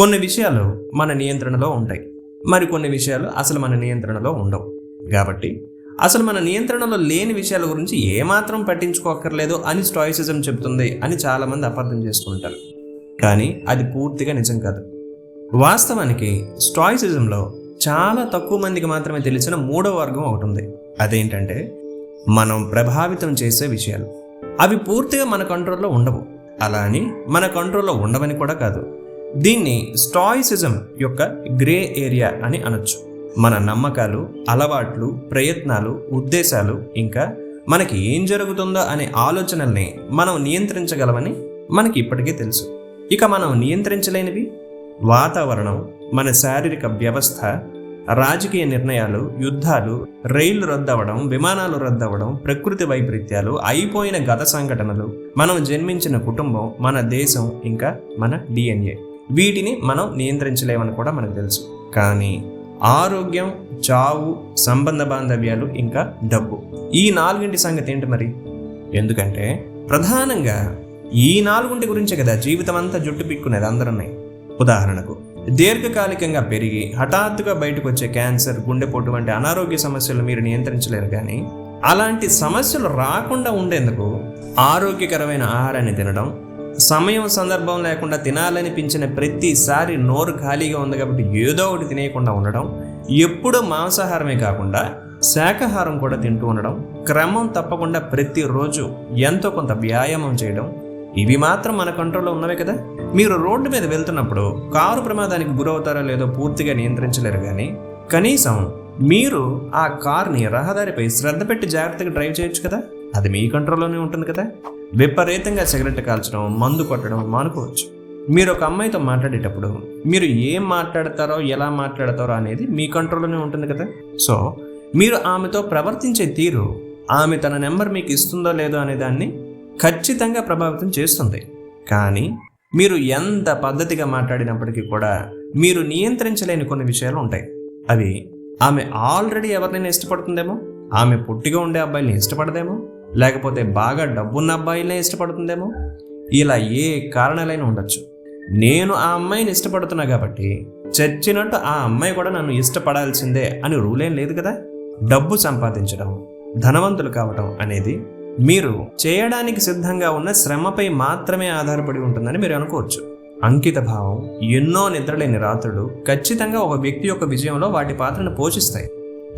కొన్ని విషయాలు మన నియంత్రణలో ఉంటాయి. మరి కొన్ని విషయాలు అసలు మన నియంత్రణలో ఉండవు. కాబట్టి అసలు మన నియంత్రణలో లేని విషయాల గురించి ఏమాత్రం పట్టించుకోక్కర్లేదు అని స్టాయిసిజం చెప్తుంది అని చాలామంది అపార్థం చేసుకుంటారు. కానీ అది పూర్తిగా నిజం కాదు. వాస్తవానికి స్టాయిసిజంలో చాలా తక్కువ మందికి మాత్రమే తెలిసిన మూడో వర్గం ఒకటి ఉంది. అదేంటంటే మనం ప్రభావితం చేసే విషయాలు. అవి పూర్తిగా మన కంట్రోల్లో ఉండవు. అలా అని మన కంట్రోల్లో ఉండవని కూడా కాదు. దీన్ని స్టాయిసిజం యొక్క గ్రే ఏరియా అని అనొచ్చు. మన నమ్మకాలు అలవాట్లు ప్రయత్నాలు ఉద్దేశాలు ఇంకా మనకి ఏం జరుగుతుందో అనే ఆలోచనల్ని మనం నియంత్రించగలమని మనకి ఇప్పటికే తెలుసు. ఇక మనం నియంత్రించలేనివి? వాతావరణం మన శారీరక వ్యవస్థ రాజకీయ నిర్ణయాలు యుద్ధాలు రైళ్ళు రద్దవడం విమానాలు రద్దవడం ప్రకృతి వైపరీత్యాలు అయిపోయిన గత సంఘటనలు మనం జన్మించిన కుటుంబం మన దేశం ఇంకా మన డిఎన్ఏ. వీటిని మనం నియంత్రించలేమని కూడా మనకు తెలుసు. కానీ ఆరోగ్యం చావు సంబంధ బాంధవ్యాలు ఇంకా డబ్బు ఈ నాలుగింటి సంగతి ఏంటి మరి? ఎందుకంటే ప్రధానంగా ఈ నాలుగుంటి గురించే కదా జీవితం అంతా జుట్టు పిక్కునేది అందరున్నాయి. ఉదాహరణకు దీర్ఘకాలికంగా పెరిగి హఠాత్తుగా బయటకు వచ్చే క్యాన్సర్ గుండెపోటు వంటి అనారోగ్య సమస్యలు మీరు నియంత్రించలేరు కానీ అలాంటి సమస్యలు రాకుండా ఉండేందుకు ఆరోగ్యకరమైన ఆహారాన్ని తినడం సమయం సందర్భం లేకుండా తినాలనిపించిన ప్రతిసారి నోరు ఖాళీగా ఉంది కాబట్టి ఏదో ఒకటి తినేయకుండా ఉండడం ఎప్పుడూ మాంసాహారమే కాకుండా శాకాహారం కూడా తింటూ ఉండడం క్రమం తప్పకుండా ప్రతిరోజు ఎంతో కొంత వ్యాయామం చేయడం ఇవి మాత్రం మన కంట్రోల్లో ఉన్నవే కదా? మీరు రోడ్డు మీద వెళ్తున్నప్పుడు కారు ప్రమాదానికి గురవుతారో లేదో పూర్తిగా నియంత్రించలేరు కానీ కనీసం మీరు ఆ కార్ని రహదారిపై శ్రద్ధ పెట్టి జాగ్రత్తగా డ్రైవ్ చేయొచ్చు కదా? అది మీ కంట్రోల్లోనే ఉంటుంది కదా? విపరీతంగా సిగరెట్ కాల్చడం మందు కొట్టడం మానుకోవచ్చు. మీరు ఒక అమ్మాయితో మాట్లాడేటప్పుడు మీరు ఏం మాట్లాడతారో ఎలా మాట్లాడతారో అనేది మీ కంట్రోల్లోనే ఉంటుంది కదా? సో మీరు ఆమెతో ప్రవర్తించే తీరు ఆమె తన నెంబర్ మీకు ఇస్తుందో లేదో అనే దాన్ని ఖచ్చితంగా ప్రభావితం చేస్తుంది. కానీ మీరు ఎంత పద్ధతిగా మాట్లాడినప్పటికీ కూడా మీరు నియంత్రించలేని కొన్ని విషయాలు ఉంటాయి. అవి ఆమె ఆల్రెడీ ఎవరినైనా ఇష్టపడుతుందేమో? ఆమె పుట్టిగా ఉండే అబ్బాయిని ఇష్టపడదేమో? లేకపోతే బాగా డబ్బున్న అబ్బాయిలే ఇష్టపడుతుందేమో? ఇలా ఏ కారణాలైనా ఉండొచ్చు. నేను ఆ అమ్మాయిని ఇష్టపడుతున్నా కాబట్టి చచ్చినట్టు ఆ అమ్మాయి కూడా నన్ను ఇష్టపడాల్సిందే అని రూలేం లేదు కదా? డబ్బు సంపాదించడం ధనవంతులు కావటం అనేది మీరు చేయడానికి సిద్ధంగా ఉన్న శ్రమపై మాత్రమే ఆధారపడి ఉంటుందని మీరు అనుకోవచ్చు. అంకిత భావం ఎన్నో నిద్రలేని రాత్రులు ఖచ్చితంగా ఒక వ్యక్తి యొక్క విజయంలో వాటి పాత్రను పోషిస్తాయి.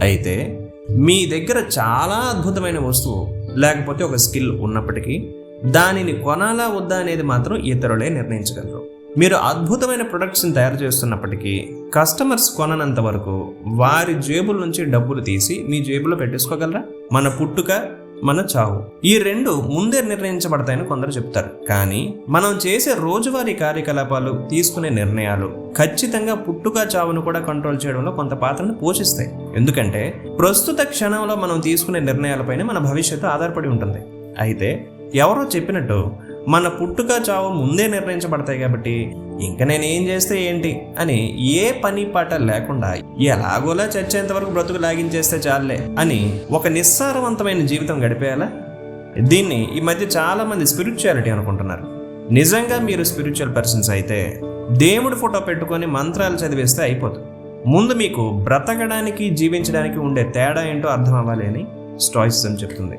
అయితే మీ దగ్గర చాలా అద్భుతమైన వస్తువు లేకపోతే ఒక స్కిల్ ఉన్నప్పటికీ దానిని కొనాలా వద్దా అనేది మాత్రం ఇతరులే నిర్ణయించగలరు. మీరు అద్భుతమైన ప్రొడక్ట్స్ని తయారు చేస్తున్నప్పటికీ కస్టమర్స్ కొననంత వరకు వారి జేబుల నుంచి డబ్బులు తీసి మీ జేబులో పెట్టేసుకోగలరా? మన పుట్టుక మన చావు. ఈ రెండు ముందే నిర్ణయించబడతాయని కొందరు చెప్తారు. కానీ మనం చేసే రోజువారీ కార్యకలాపాలు తీసుకునే నిర్ణయాలు ఖచ్చితంగా పుట్టుక చావును కూడా కంట్రోల్ చేయడంలో కొంత పాత్రను పోషిస్తాయి. ఎందుకంటే ప్రస్తుత క్షణంలో మనం తీసుకునే నిర్ణయాలపైన మన భవిష్యత్తు ఆధారపడి ఉంటుంది. అయితే ఎవరో చెప్పినట్టు మన పుట్టుక చావు ముందే నిర్ణయించబడతాయి కాబట్టి ఇంకా నేను ఏం చేస్తే ఏంటి అని ఏ పని పాట లేకుండా ఎలాగోలా చచ్చేంత వరకు బ్రతుకు లాగించేస్తే చాలే అని ఒక నిస్సారవంతమైన జీవితం గడిపేయాలా? దీన్ని ఈ మధ్య చాలా మంది స్పిరిచువాలిటీ అనుకుంటున్నారు. నిజంగా మీరు స్పిరిచువల్ పర్సన్స్ అయితే దేవుడు ఫోటో పెట్టుకొని మంత్రాలు చదివేస్తే అయిపోతుంది ముందు మీకు బ్రతకడానికి జీవించడానికి ఉండే తేడా ఏంటో అర్థం అవ్వాలి అని స్టాయిసిజం చెప్తుంది.